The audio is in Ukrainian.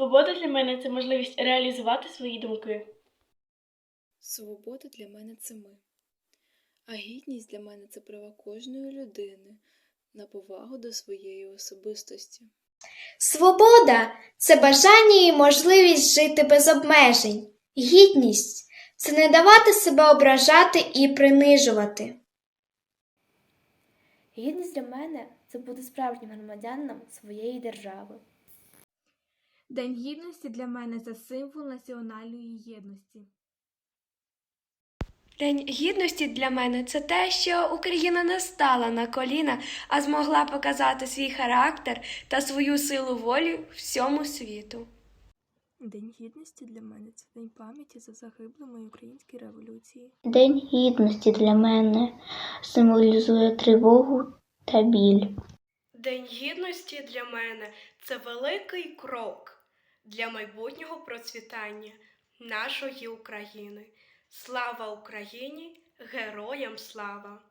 Свобода для мене це можливість реалізувати свої думки. Свобода для мене це ми. А гідність для мене це права кожної людини на повагу до своєї особистості. Свобода це бажання і можливість жити без обмежень. Гідність це не давати себе ображати і принижувати. Гідність для мене це бути справжнім громадянином своєї держави. День гідності для мене це символ національної єдності. День гідності для мене це те, що Україна не стала на коліна, а змогла показати свій характер та свою силу волі всьому світу. День гідності для мене це день пам'яті за загиблими українській революції. День гідності для мене символізує тривогу та біль. День гідності для мене це великий крок для майбутнього процвітання нашої України. Слава Україні! Героям слава!